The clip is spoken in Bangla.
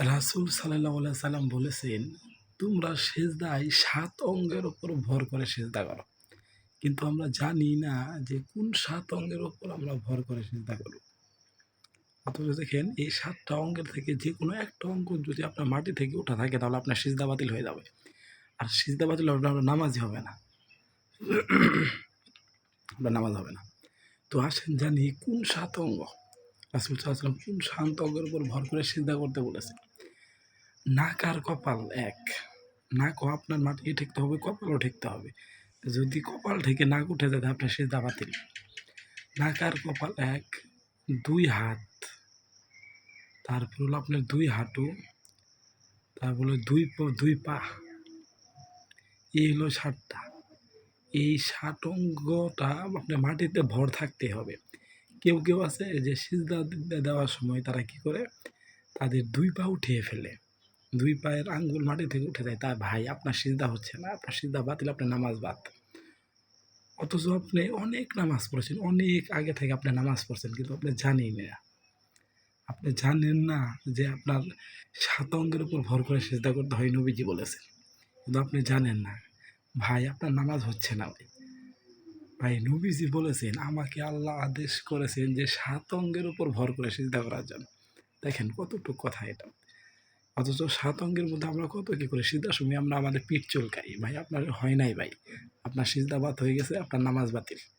রাসূল আলাইহি সাল্লাম বলেছেন, "তোমরা সিজদায় ৭ অঙ্গের উপর ভর করে সিজদা করো।" কিন্তু আমরা জানি না যে কোন সাত অঙ্গের উপর আমরা ভর করে সিজদা করব। অথচ দেখেন এই সাতটা অঙ্গের থেকে যে কোনো একটা অঙ্গ যদি আপনার মাটি থেকে উঠা থাকে তাহলে আপনার সিজদা বাতিল হয়ে যাবে। আর সিজদা বাতিল হলে আপনার নামাজই হবে না। আপনার নামাজ হবে না। তো আসেন জানি কোন সাত অঙ্গ রাসূল কোন ৭ অঙ্গের উপর ভর করে সিজদা করতে বলেছেন। নাক আর কপাল এক। নাকও আপনার মাটিকে ঠেকতে হবে, কপালও ঠেকতে হবে। যদি কপাল থেকে নাক উঠে যায় আপনার সিজদা বাতিল। নাক আর কপাল এক, দুই হাত, তারপর হলো আপনার দুই হাঁটু, তারপর হলো ২ প ২ পা। এই হলো ৭ টা। এই ষাট অঙ্গটা আপনার মাটিতে ভর থাকতে হবে। কেউ, কেউ আছে যে সিজদা দেওয়ার সময় তারা কি করে? তাদের দুই পা উঠিয়ে ফেলে। দুই পায়ের আঙ্গুল মাটি থেকে উঠে যায়। তা ভাই আপনার সিজদা হচ্ছে না। আপনার সিজদা বাতিল, আপনার নামাজ বাদ। অথচ আপনি অনেক নামাজ পড়েছেন, অনেক আগে থেকে আপনি নামাজ পড়ছেন কিন্তু আপনি জানেন না। আপনি জানেন না যে আপনার সাত অঙ্গের উপর ভর করে সিজদা করতে হয় নবীজি বলেছেন। কিন্তু আপনি জানেন না। ভাই আপনার নামাজ হচ্ছে না ভাই। ভাই নবীজি বলেছেন, আমাকে আল্লাহ আদেশ করেছেন যে সাত অঙ্গের উপর ভর করে সিজদা করার জন্য। দেখেন কতটুকু কথা এটা। অথচ সাত অঙ্গের মধ্যে আমরা কত কি করি? সিজদার সময় আমরা আমাদের পিঠ চুলকাই। ভাই আপনার হয় নাই ভাই। আপনার সিজদাবাদ হয়ে গেছে, আপনার নামাজ বাতিল।